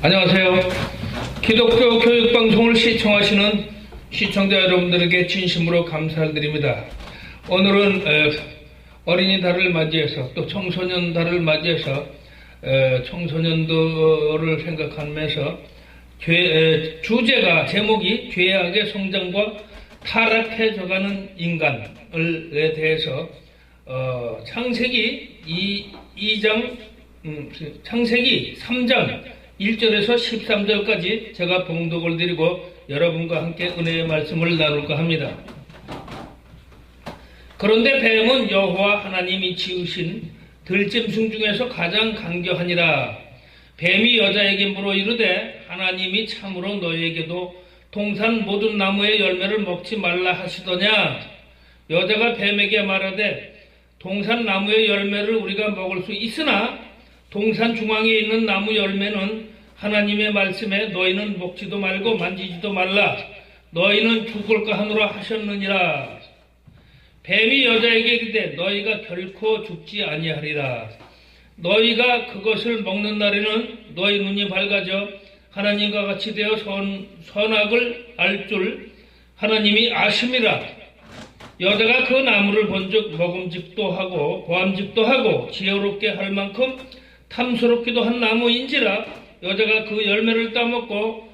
안녕하세요. 기독교 교육방송을 시청하시는 시청자 여러분들에게 진심으로 감사를 드립니다. 오늘은 에, 어린이 달을 맞이해서 또 청소년 달을 맞이해서 에, 청소년도를 생각하면서 주제가 제목이 죄악의 성장과 타락해져가는 인간에 대해서 어, 창세기 2, 2장 음, 창세기 3장 1절에서 13절까지 제가 봉독을 드리고 여러분과 함께 은혜의 말씀을 나눌까 합니다. 그런데 뱀은 여호와 하나님이 지으신 들짐승 중에서 가장 강교하니라. 뱀이 여자에게 물어 이르되 하나님이 참으로 너희에게도 동산 모든 나무의 열매를 먹지 말라 하시더냐. 여자가 뱀에게 말하되 동산 나무의 열매를 우리가 먹을 수 있으나 동산 중앙에 있는 나무 열매는 하나님의 말씀에 너희는 먹지도 말고 만지지도 말라. 너희는 죽을까 하노라 하셨느니라. 뱀이 여자에게 이르되 너희가 결코 죽지 아니하리라. 너희가 그것을 먹는 날에는 너희 눈이 밝아져 하나님과 같이 되어 선, 선악을 알 줄 하나님이 아심이라. 여자가 그 나무를 본즉 먹음직도 하고 보암직도 하고 지혜롭게 할 만큼 탐스럽기도 한 나무인지라 여자가 그 열매를 따먹고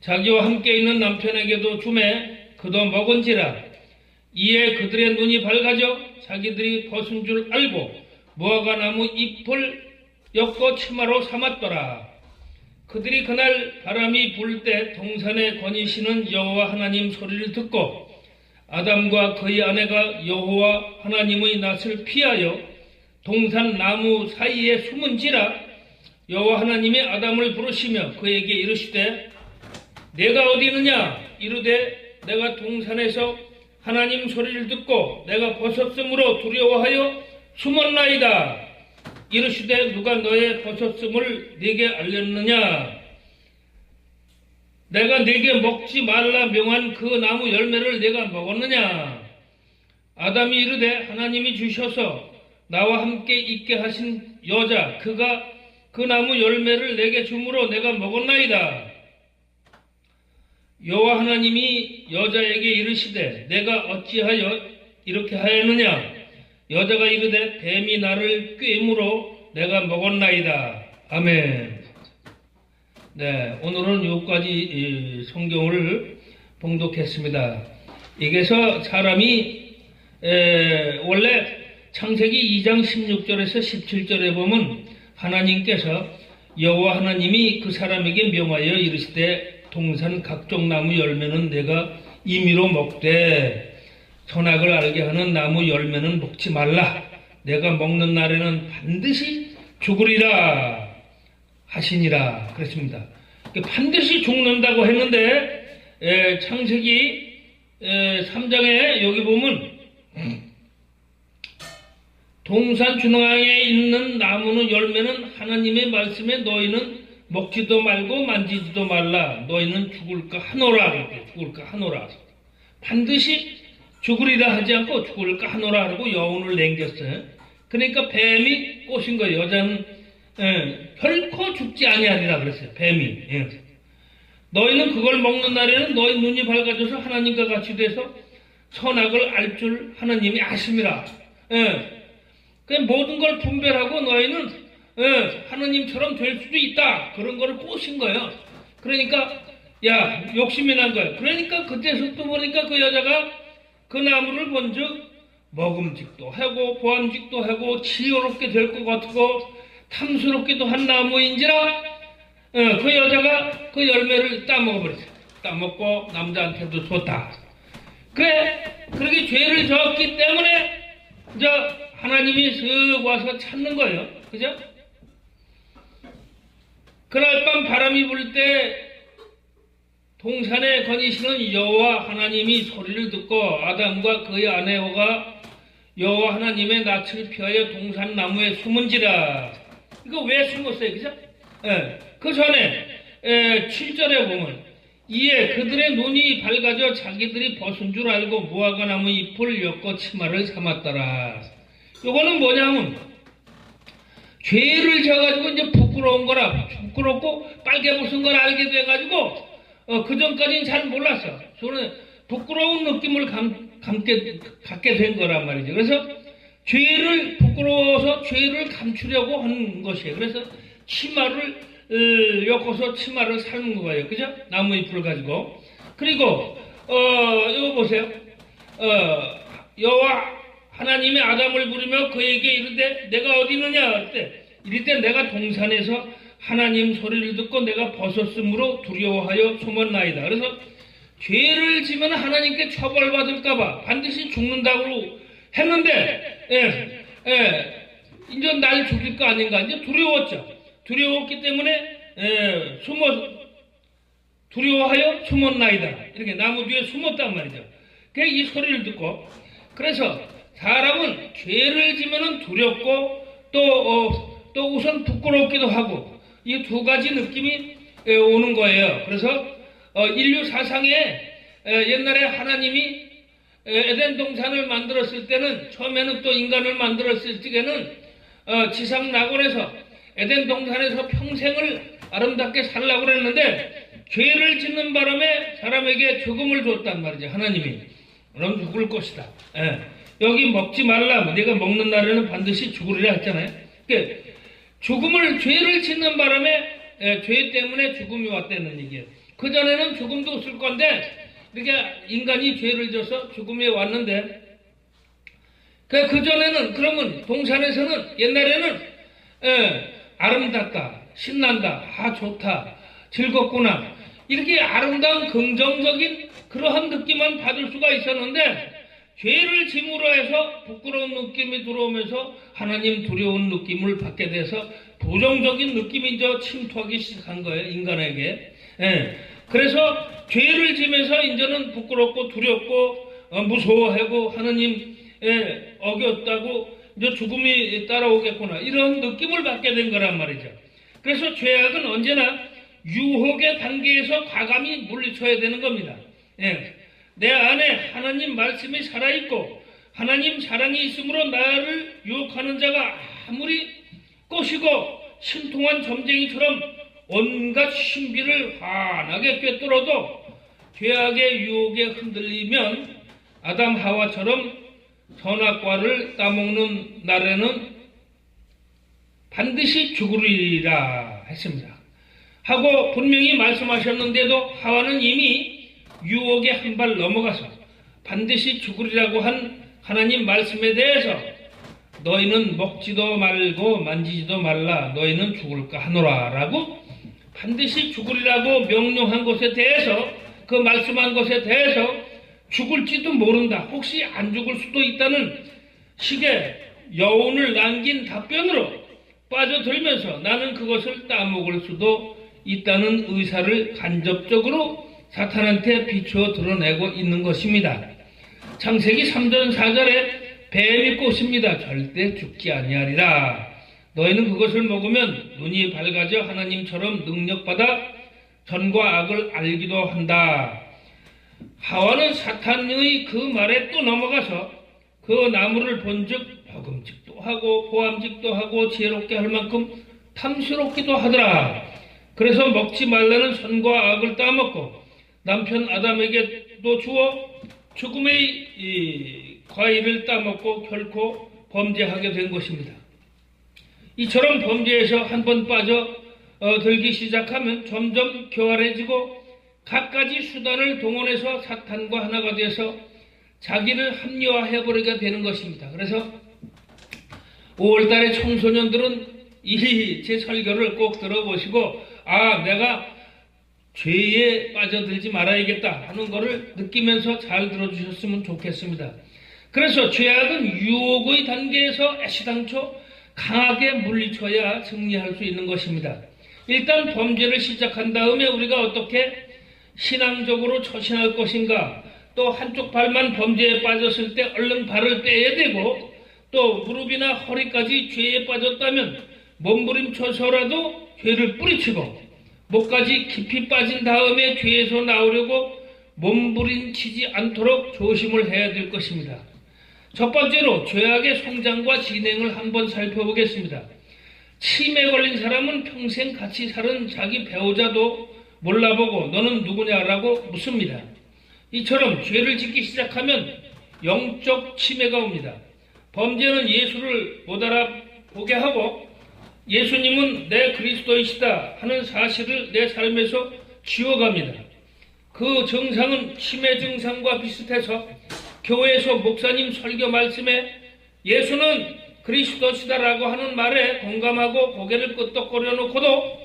자기와 함께 있는 남편에게도 주매 그도 먹은지라. 이에 그들의 눈이 밝아져 자기들이 벗은 줄 알고 무화과 나무 잎을 엮어 치마로 삼았더라. 그들이 그날 바람이 불 때 동산에 거니시는 여호와 하나님 소리를 듣고 아담과 그의 아내가 여호와 하나님의 낯을 피하여 동산 나무 사이에 숨은지라 여호와 하나님이 아담을 부르시며 그에게 이르시되 내가 어디 있느냐? 이르되 내가 동산에서 하나님 소리를 듣고 내가 벗었으므로 두려워하여 숨었나이다. 이르시되 누가 너의 벗었음을 네게 알렸느냐? 내가 네게 먹지 말라 명한 그 나무 열매를 내가 먹었느냐? 아담이 이르되 하나님이 주셔서 나와 함께 있게 하신 여자 그가 그 나무 열매를 내게 주므로 내가 먹었나이다. 여호와 하나님이 여자에게 이르시되 내가 어찌하여 이렇게 하였느냐? 여자가 이르되 뱀이 나를 꿰므로 내가 먹었나이다. 아멘. 네, 오늘은 여기까지 성경을 봉독했습니다. 이게서 사람이 에, 원래 창세기 2장 16절에서 17절에 보면 하나님께서 여호와 하나님이 그 사람에게 명하여 이르시되 동산 각종 나무 열매는 내가 임의로 먹되 선악을 알게 하는 나무 열매는 먹지 말라. 내가 먹는 날에는 반드시 죽으리라. 하시니라 그랬습니다. 반드시 죽는다고 했는데 에, 창세기 에, 3장에 여기 보면 동산 중앙에 있는 나무는 열매는 하나님의 말씀에 너희는 먹지도 말고 만지지도 말라 너희는 죽을까 하노라 그렇게 죽을까 하노라 반드시 죽으리라 하지 않고 죽을까 하노라 하고 여운을 남겼어요. 그러니까 뱀이 꼬신 거예요. 여자는 예, 결코 죽지 아니하리라 그랬어요. 뱀이. 예. 너희는 그걸 먹는 날에는 너희 눈이 밝아져서 하나님과 같이 돼서 선악을 알 줄 하나님이 아심이라. 예. 그 모든 걸 분별하고 너희는 예, 하나님처럼 될 수도 있다. 그런 거를 꼬신 거예요. 그러니까 야 욕심이 난 거예요. 그러니까 그때서부터 보니까 그 여자가 그 나무를 본즉 먹음직도 하고 보암직도 하고 지혜롭게 될 것 같고 탐스럽기도 한 나무인지라 어, 그 여자가 그 열매를 따먹어버렸어요. 따먹고 남자한테도 줬다. 그래 그렇게 죄를 졌기 때문에 이제 하나님이 쓱 와서 찾는 거예요. 그죠? 그날 밤 바람이 불 때 동산에 거니시는 여호와 하나님이 소리를 듣고 아담과 그의 아내가 여호와 하나님의 낯을 피하여 동산 나무에 숨은지라. 이거 왜 숨었어요? 그죠? 예, 그 전에 예, 7절에 보면 이에 그들의 눈이 밝아져 자기들이 벗은 줄 알고 무화과 나무 잎을 엮어 치마를 삼았더라. 요거는 뭐냐면 죄를 져가지고 이제 부끄러운 거라 부끄럽고 빨개 무슨 걸 알게 돼가지고 어, 그 전까지는 잘 몰랐어. 저는 부끄러운 느낌을 감, 감게, 갖게 된 거란 말이죠. 그래서 죄를 부끄러워서 죄를 감추려고 하는 것이에요. 그래서 치마를 어, 엮어서 치마를 사는 거예요. 그죠? 나무 잎을 가지고. 그리고 어, 이거 보세요. 어, 여호와 하나님의 아담을 부르며 그에게 이르되 내가 어디 있느냐 할때 이럴 때 내가 동산에서 하나님 소리를 듣고 내가 벗었으므로 두려워하여 숨었나이다. 그래서 죄를 지면 하나님께 처벌받을까봐 반드시 죽는다고 했는데, 예, 예, 이제 날 죽일 거 아닌가. 이제 두려웠죠. 두려웠기 때문에, 예, 숨어, 두려워하여 숨었나이다. 이렇게 나무 뒤에 숨었단 말이죠. 그이 소리를 듣고, 그래서 사람은 죄를 지면은 두렵고, 또, 어, 또 우선 부끄럽기도 하고, 이 두 가지 느낌이 에, 오는 거예요. 그래서 어, 인류 사상에 에, 옛날에 하나님이 에, 에덴 동산을 만들었을 때는 처음에는 또 인간을 만들었을 적에는 어, 지상 낙원에서 에덴 동산에서 평생을 아름답게 살라고 그랬는데 죄를 짓는 바람에 사람에게 죽음을 줬단 말이죠. 하나님이. 그럼 죽을 것이다. 예. 여기 먹지 말라. 네가 먹는 날에는 반드시 죽으리라 했잖아요. 그러니까 죽음을 죄를 짓는 바람에 예, 죄 때문에 죽음이 왔다는 얘기예요. 그 전에는 죽음도 없을 건데 이렇게 인간이 죄를 져서 죽음이 왔는데 그, 그 전에는 그러면 동산에서는 옛날에는 예, 아름답다, 신난다, 아 좋다, 즐겁구나 이렇게 아름다운 긍정적인 그러한 느낌만 받을 수가 있었는데 죄를 짐으로 해서 부끄러운 느낌이 들어오면서 하나님 두려운 느낌을 받게 돼서 부정적인 느낌이 이제 침투하기 시작한 거예요, 인간에게. 예. 그래서 죄를 지면서 이제는 부끄럽고 두렵고 어, 무서워하고 하나님 예, 어겼다고 이제 죽음이 따라오겠구나 이런 느낌을 받게 된 거란 말이죠. 그래서 죄악은 언제나 유혹의 단계에서 과감히 물리쳐야 되는 겁니다. 예. 내 안에 하나님 말씀이 살아있고 하나님 사랑이 있으므로 나를 유혹하는 자가 아무리 꼬시고 신통한 점쟁이처럼 온갖 신비를 환하게 꿰뚫어도 죄악의 유혹에 흔들리면 아담 하와처럼 선악과를 따먹는 날에는 반드시 죽으리라 했습니다. 하고 분명히 말씀하셨는데도 하와는 이미 유혹에 한 발 넘어가서 반드시 죽으리라고 한 하나님 말씀에 대해서 너희는 먹지도 말고 만지지도 말라. 너희는 죽을까 하노라. 라고 반드시 죽으리라고 명령한 것에 대해서 그 말씀한 것에 대해서 죽을지도 모른다. 혹시 안 죽을 수도 있다는 식의 여운을 남긴 답변으로 빠져들면서 나는 그것을 따먹을 수도 있다는 의사를 간접적으로 사탄한테 비추어 드러내고 있는 것입니다. 창세기 3전 4절에 뱀이 꽃입니다. 절대 죽지 아니하리라. 너희는 그것을 먹으면 눈이 밝아져 하나님처럼 능력받아 전과 악을 알기도 한다. 하와는 사탄의 그 말에 또 넘어가서 그 나무를 본즉 먹음직도 하고 보암직도 하고 지혜롭게 할 만큼 탐스럽기도 하더라. 그래서 먹지 말라는 선과 악을 따먹고 남편 아담에게도 주어 죽음의 과일을 따먹고 결코 범죄하게 된 것입니다. 이처럼 범죄에서 한 번 빠져 어, 들기 시작하면 점점 교활해지고 갖가지 수단을 동원해서 사탄과 하나가 돼서 자기를 합리화해버리게 되는 것입니다. 그래서 5월달에 청소년들은 이 제 설교를 꼭 들어보시고 아 내가 죄에 빠져들지 말아야겠다 하는 것을 느끼면서 잘 들어주셨으면 좋겠습니다. 그래서 죄악은 유혹의 단계에서 애시당초 강하게 물리쳐야 승리할 수 있는 것입니다. 일단 범죄를 시작한 다음에 우리가 어떻게 신앙적으로 처신할 것인가 또 한쪽 발만 범죄에 빠졌을 때 얼른 발을 떼야 되고 또 무릎이나 허리까지 죄에 빠졌다면 몸부림쳐서라도 죄를 뿌리치고 목까지 깊이 빠진 다음에 죄에서 나오려고 몸부림치지 않도록 조심을 해야 될 것입니다. 첫 번째로 죄악의 성장과 진행을 한번 살펴보겠습니다. 치매 걸린 사람은 평생 같이 사는 자기 배우자도 몰라보고 너는 누구냐라고 묻습니다. 이처럼 죄를 짓기 시작하면 영적 치매가 옵니다. 범죄는 예수를 못 알아보게 하고 예수님은 내 그리스도이시다 하는 사실을 내 삶에서 지워갑니다. 그 증상은 치매 증상과 비슷해서 교회에서 목사님 설교 말씀에 예수는 그리스도시다라고 하는 말에 공감하고 고개를 끄덕거려 놓고도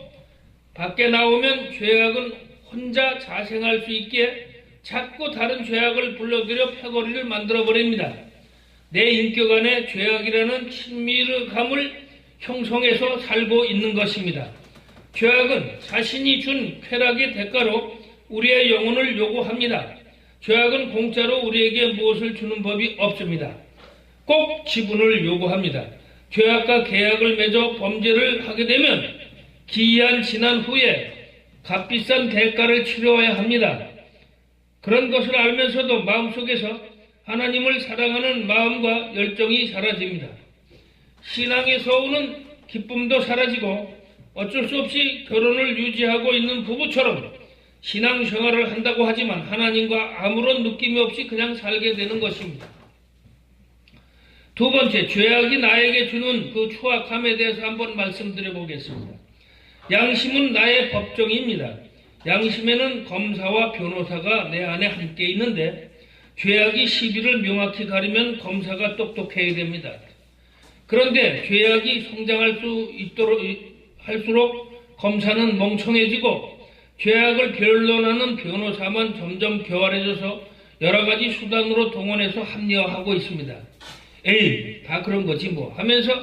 밖에 나오면 죄악은 혼자 자생할 수 있게 자꾸 다른 죄악을 불러들여 패거리를 만들어 버립니다. 내 인격 안에 죄악이라는 친밀감을 형성해서 살고 있는 것입니다. 죄악은 자신이 준 쾌락의 대가로 우리의 영혼을 요구합니다. 죄악은 공짜로 우리에게 무엇을 주는 법이 없습니다. 꼭 지분을 요구합니다. 죄악과 계약을 맺어 범죄를 하게 되면 기한 지난 후에 값비싼 대가를 치러야 합니다. 그런 것을 알면서도 마음속에서 하나님을 사랑하는 마음과 열정이 사라집니다. 신앙에서 오는 기쁨도 사라지고 어쩔 수 없이 결혼을 유지하고 있는 부부처럼 신앙생활을 한다고 하지만 하나님과 아무런 느낌이 없이 그냥 살게 되는 것입니다. 두 번째, 죄악이 나에게 주는 그 추악함에 대해서 한번 말씀드려 보겠습니다. 양심은 나의 법정입니다. 양심에는 검사와 변호사가 내 안에 함께 있는데 죄악이 시비를 명확히 가리면 검사가 똑똑해야 됩니다. 그런데 죄악이 성장할 수 있도록 할수록 검사는 멍청해지고 죄악을 변론하는 변호사만 점점 교활해져서 여러 가지 수단으로 동원해서 합리화하고 있습니다. 에이, 다 그런 거지 뭐 하면서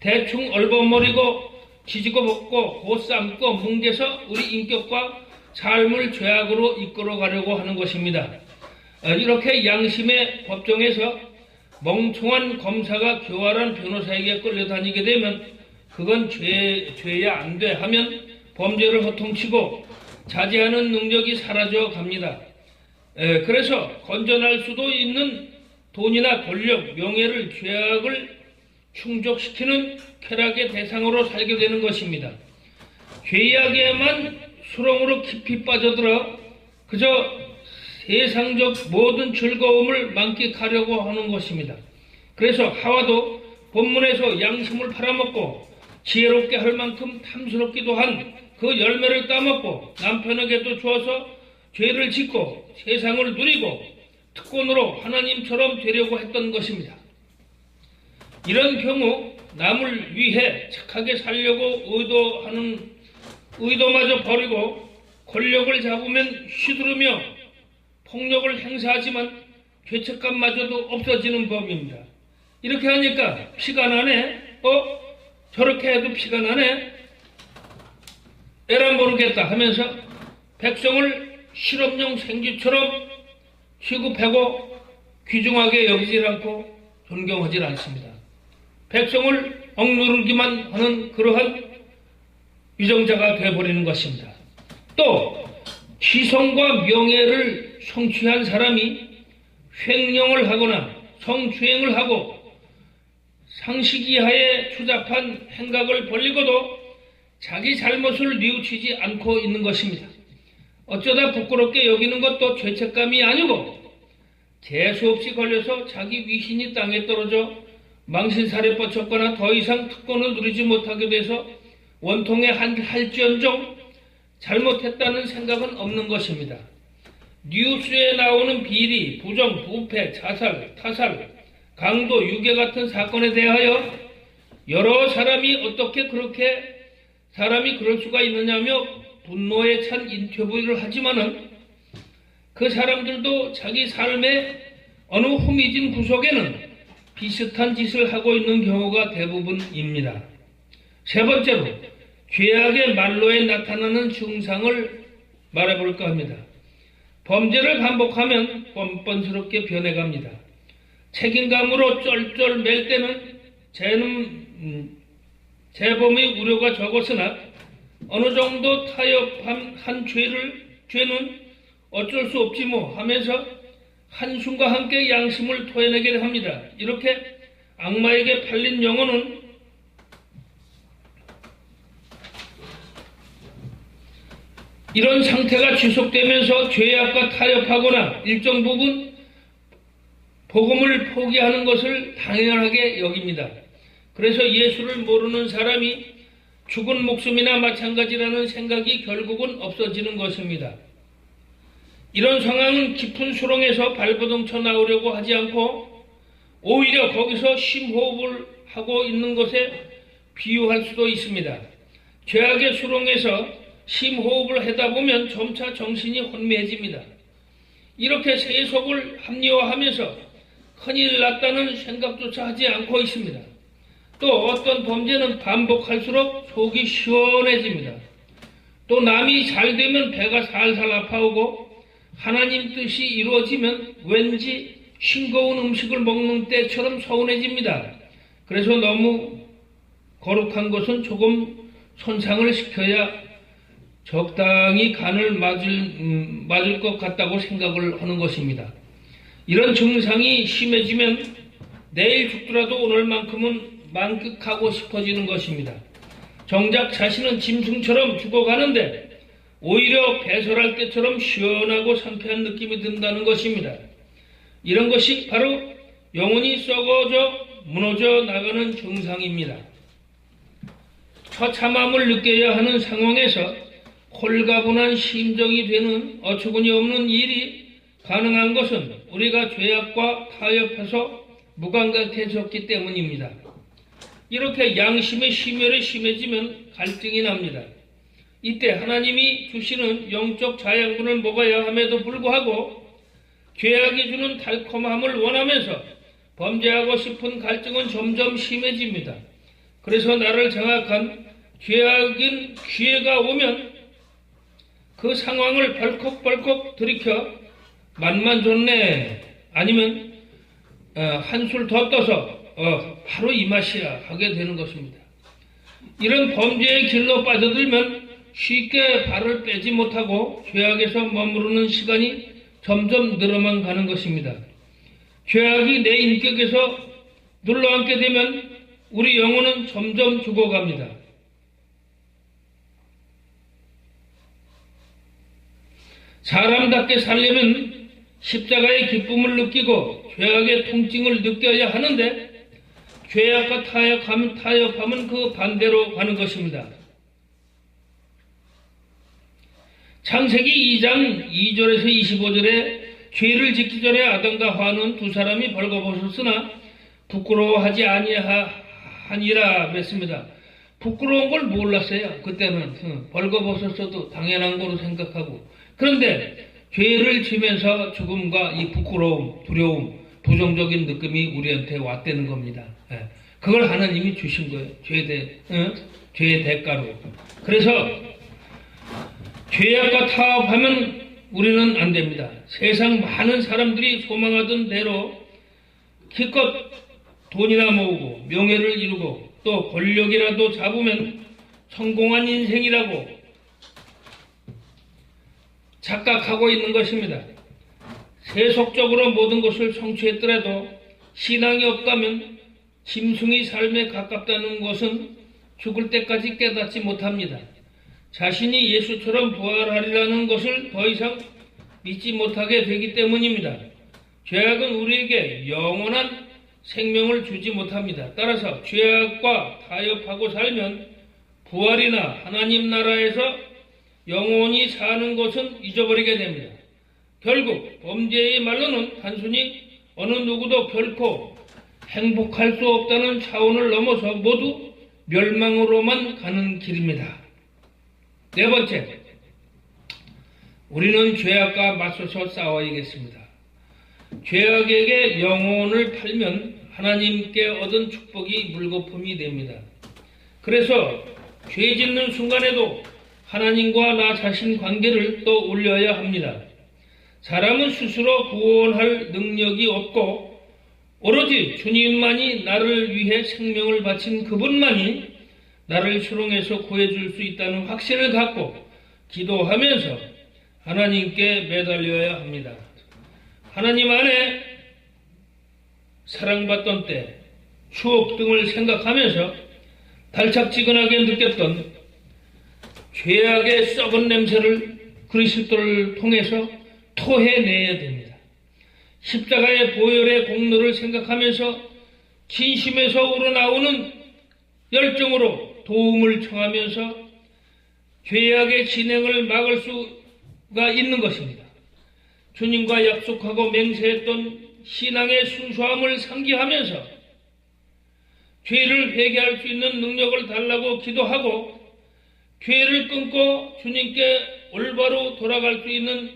대충 얼버무리고 지지고 먹고 고 삶고 뭉개서 우리 인격과 삶을 죄악으로 이끌어 가려고 하는 것입니다. 어, 이렇게 양심의 법정에서 멍청한 검사가 교활한 변호사에게 끌려다니게 되면 그건 죄, 죄야 안 돼 하면 범죄를 허통치고 자제하는 능력이 사라져 갑니다. 에, 그래서 건전할 수도 있는 돈이나 권력, 명예를 죄악을 충족시키는 쾌락의 대상으로 살게 되는 것입니다. 죄악에만 수렁으로 깊이 빠져들어 그저 세상적 모든 즐거움을 만끽하려고 하는 것입니다. 그래서 하와도 본문에서 양심을 팔아먹고 지혜롭게 할 만큼 탐스럽기도 한 그 열매를 따먹고 남편에게도 주어서 죄를 짓고 세상을 누리고 특권으로 하나님처럼 되려고 했던 것입니다. 이런 경우 남을 위해 착하게 살려고 의도하는 의도마저 버리고 권력을 잡으면 휘두르며 폭력을 행사하지만 죄책감마저도 없어지는 법입니다. 이렇게 하니까 피가 나네? 어? 저렇게 해도 피가 나네? 에라 모르겠다 하면서 백성을 실험용 생쥐처럼 취급하고 귀중하게 여기질 않고 존경하지 않습니다. 백성을 억누르기만 하는 그러한 위정자가 되어버리는 것입니다. 또 시성과 명예를 성취한 사람이 횡령을 하거나 성추행을 하고 상식 이하의 추잡한 행각을 벌리고도 자기 잘못을 뉘우치지 않고 있는 것입니다. 어쩌다 부끄럽게 여기는 것도 죄책감이 아니고 재수 없이 걸려서 자기 위신이 땅에 떨어져 망신살에 뻗쳤거나 더 이상 특권을 누리지 못하게 돼서 원통에 할지언정 잘못했다는 생각은 없는 것입니다. 뉴스에 나오는 비리, 부정, 부패, 자살, 타살, 강도, 유괴 같은 사건에 대하여 여러 사람이 어떻게 그렇게 사람이 그럴 수가 있느냐며 분노에 찬 인터뷰를 하지만은 그 사람들도 자기 삶의 어느 후미진 구석에는 비슷한 짓을 하고 있는 경우가 대부분입니다. 세 번째로 죄악의 말로에 나타나는 증상을 말해볼까 합니다. 범죄를 반복하면 뻔뻔스럽게 변해갑니다. 책임감으로 쩔쩔 맬 때는 재는 음, 재범의 우려가 적었으나 어느 정도 타협한 한 죄를 죄는 어쩔 수 없지 뭐 하면서 한숨과 함께 양심을 토해내게 합니다. 이렇게 악마에게 팔린 영혼은 이런 상태가 지속되면서 죄악과 타협하거나 일정 부분 복음을 포기하는 것을 당연하게 여깁니다. 그래서 예수를 모르는 사람이 죽은 목숨이나 마찬가지라는 생각이 결국은 없어지는 것입니다. 이런 상황은 깊은 수렁에서 발버둥 쳐 나오려고 하지 않고 오히려 거기서 심호흡을 하고 있는 것에 비유할 수도 있습니다. 죄악의 수렁에서 심호흡을 하다 보면 점차 정신이 혼미해집니다. 이렇게 세속을 합리화하면서 큰일 났다는 생각조차 하지 않고 있습니다. 또 어떤 범죄는 반복할수록 속이 시원해집니다. 또 남이 잘 되면 배가 살살 아파오고 하나님 뜻이 이루어지면 왠지 싱거운 음식을 먹는 때처럼 서운해집니다. 그래서 너무 거룩한 것은 조금 손상을 시켜야 적당히 간을 맞을, 음, 맞을 것 같다고 생각을 하는 것입니다. 이런 증상이 심해지면 내일 죽더라도 오늘만큼은 만끽하고 싶어지는 것입니다. 정작 자신은 짐승처럼 죽어가는데 오히려 배설할 때처럼 시원하고 상쾌한 느낌이 든다는 것입니다. 이런 것이 바로 영혼이 썩어져 무너져 나가는 증상입니다. 처참함을 느껴야 하는 상황에서 홀가분한 심정이 되는 어처구니 없는 일이 가능한 것은 우리가 죄악과 타협해서 무감각해졌기 때문입니다. 이렇게 양심의 심혈이 심해지면 갈등이 납니다. 이때 하나님이 주시는 영적 자양분을 먹어야 함에도 불구하고 죄악이 주는 달콤함을 원하면서 범죄하고 싶은 갈증은 점점 심해집니다. 그래서 나를 장악한 죄악인 기회가 오면 그 상황을 벌컥벌컥 들이켜 맛만 좋네 아니면 어, 한술 더 떠서 어, 바로 이 맛이야 하게 되는 것입니다. 이런 범죄의 길로 빠져들면 쉽게 발을 빼지 못하고 죄악에서 머무르는 시간이 점점 늘어만 가는 것입니다. 죄악이 내 인격에서 눌러앉게 되면 우리 영혼은 점점 죽어갑니다. 사람답게 살려면 십자가의 기쁨을 느끼고 죄악의 통증을 느껴야 하는데 죄악과 타협하면, 타협하면 그 반대로 가는 것입니다. 창세기 2장 2절에서 25절에 죄를 짓기 전에 아담과 화는 두 사람이 벌거벗었으나 부끄러워하지 아니하니라 맺습니다. 부끄러운 걸 몰랐어요. 그때는 벌거벗었어도 당연한 거로 생각하고 그런데 죄를 지면서 죽음과 이 부끄러움, 두려움, 부정적인 느낌이 우리한테 왔다는 겁니다. 예. 그걸 하나님이 주신 거예요. 죄의, 대, 어? 죄의 대가로. 그래서 죄악과 타협하면 우리는 안 됩니다. 세상 많은 사람들이 소망하던 대로 기껏 돈이나 모으고 명예를 이루고 또 권력이라도 잡으면 성공한 인생이라고 착각하고 있는 것입니다. 세속적으로 모든 것을 성취했더라도 신앙이 없다면 짐승이 삶에 가깝다는 것은 죽을 때까지 깨닫지 못합니다. 자신이 예수처럼 부활하리라는 것을 더 이상 믿지 못하게 되기 때문입니다. 죄악은 우리에게 영원한 생명을 주지 못합니다. 따라서 죄악과 타협하고 살면 부활이나 하나님 나라에서 영원히 사는 것은 잊어버리게 됩니다. 결국 범죄의 말로는 단순히 어느 누구도 결코 행복할 수 없다는 차원을 넘어서 모두 멸망으로만 가는 길입니다. 네 번째, 우리는 죄악과 맞서서 싸워야겠습니다. 죄악에게 영혼을 팔면 하나님께 얻은 축복이 물거품이 됩니다. 그래서 죄 짓는 순간에도 하나님과 나 자신 관계를 또 올려야 합니다. 사람은 스스로 구원할 능력이 없고 오로지 주님만이 나를 위해 생명을 바친 그분만이 나를 수렁에서 구해줄 수 있다는 확신을 갖고 기도하면서 하나님께 매달려야 합니다. 하나님 안에 사랑받던 때 추억 등을 생각하면서 달착지근하게 느꼈던 죄악의 썩은 냄새를 그리스도를 통해서 토해내야 됩니다. 십자가의 보혈의 공로를 생각하면서 진심에서 우러나오는 열정으로 도움을 청하면서 죄악의 진행을 막을 수가 있는 것입니다. 주님과 약속하고 맹세했던 신앙의 순수함을 상기하면서 죄를 회개할 수 있는 능력을 달라고 기도하고 죄를 끊고 주님께 올바로 돌아갈 수 있는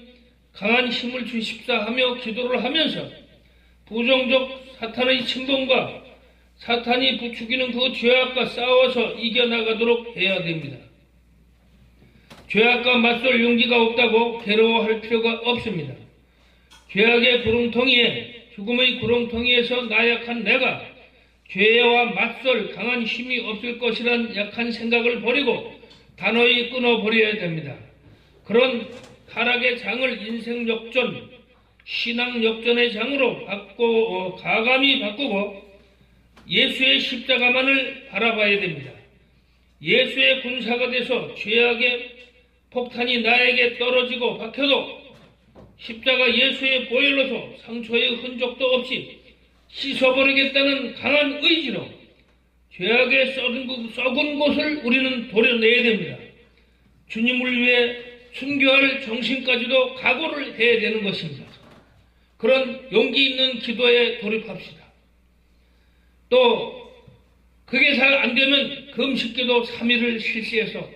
강한 힘을 주십사 하며 기도를 하면서 부정적 사탄의 침범과 사탄이 부추기는 그 죄악과 싸워서 이겨나가도록 해야 됩니다. 죄악과 맞설 용기가 없다고 괴로워할 필요가 없습니다. 죄악의 구렁텅이에 죽음의 구렁텅이에서 나약한 내가 죄와 맞설 강한 힘이 없을 것이란 약한 생각을 버리고 단호히 끊어버려야 됩니다. 그런 타락의 장을 인생 역전, 신앙 역전의 장으로 바꾸, 어, 가감히 바꾸고 예수의 십자가만을 바라봐야 됩니다. 예수의 군사가 돼서 죄악의 폭탄이 나에게 떨어지고 박혀도 십자가 예수의 보혈로서 상처의 흔적도 없이 씻어버리겠다는 강한 의지로 죄악의 썩은, 곳- 썩은 곳을 우리는 도려내야 됩니다. 주님을 위해 순교할 정신까지도 각오를 해야 되는 것입니다. 그런 용기 있는 기도에 돌입합시다. 또 그게 잘 안 되면 금식기도 3일을 실시해서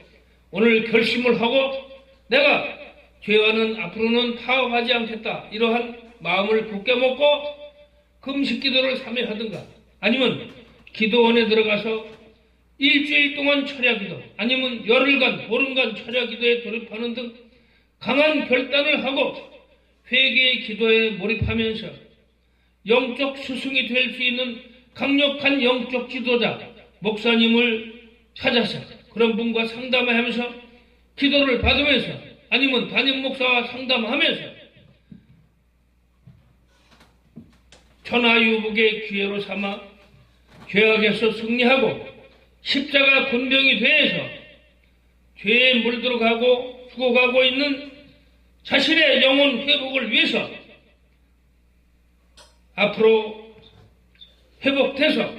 오늘 결심을 하고 내가 죄와는 앞으로는 타협하지 않겠다 이러한 마음을 굳게 먹고 금식기도를 3일 하든가 아니면 기도원에 들어가서 일주일 동안 철야기도 아니면 열흘간 보름간 철야기도에 돌입하는 등 강한 결단을 하고 회개의 기도에 몰입하면서 영적 스승이 될 수 있는 강력한 영적 지도자 목사님을 찾아서 그런 분과 상담을 하면서 기도를 받으면서 아니면 담임 목사와 상담하면서 천하유복의 기회로 삼아 죄악에서 승리하고 십자가 군병이 되어서 죄에 물들어 가고 죽어가고 있는 자신의 영혼 회복을 위해서 앞으로 회복돼서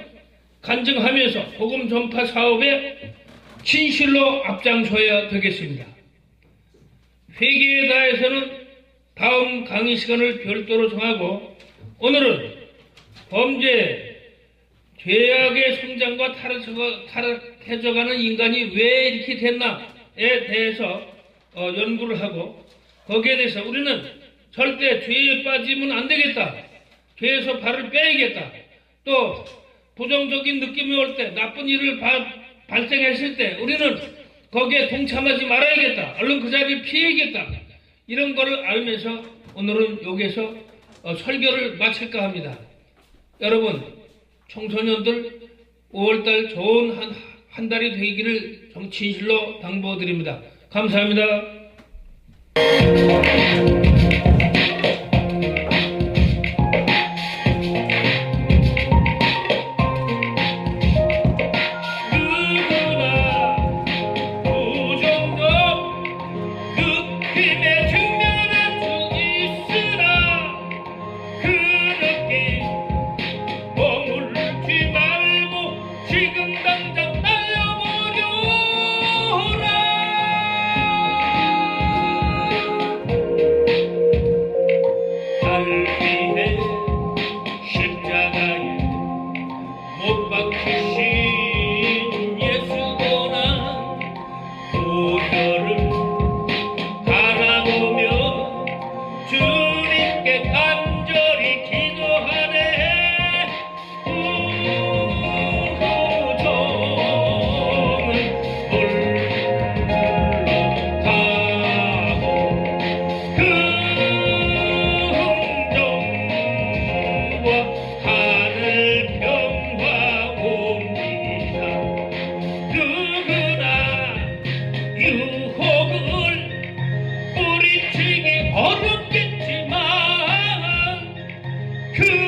간증하면서 복음 전파 사업에 진실로 앞장서야 되겠습니다. 회개에 다해서는 다음 강의 시간을 별도로 정하고 오늘은 범죄, 죄악의 성장과 타락해져- 타락해져가는 인간이 왜 이렇게 됐나에 대해서 어, 연구를 하고 거기에 대해서 우리는 절대 죄에 빠지면 안 되겠다. 죄에서 발을 빼야겠다. 또 부정적인 느낌이 올 때 나쁜 일을 바- 발생했을 때 우리는 거기에 동참하지 말아야겠다. 얼른 그 자리를 피해야겠다. 이런 거를 알면서 오늘은 여기에서 어, 설교를 마칠까 합니다. 여러분 청소년들 5월달 좋은 한, 한 달이 되기를 정 진실로 당부드립니다. 감사합니다. cool.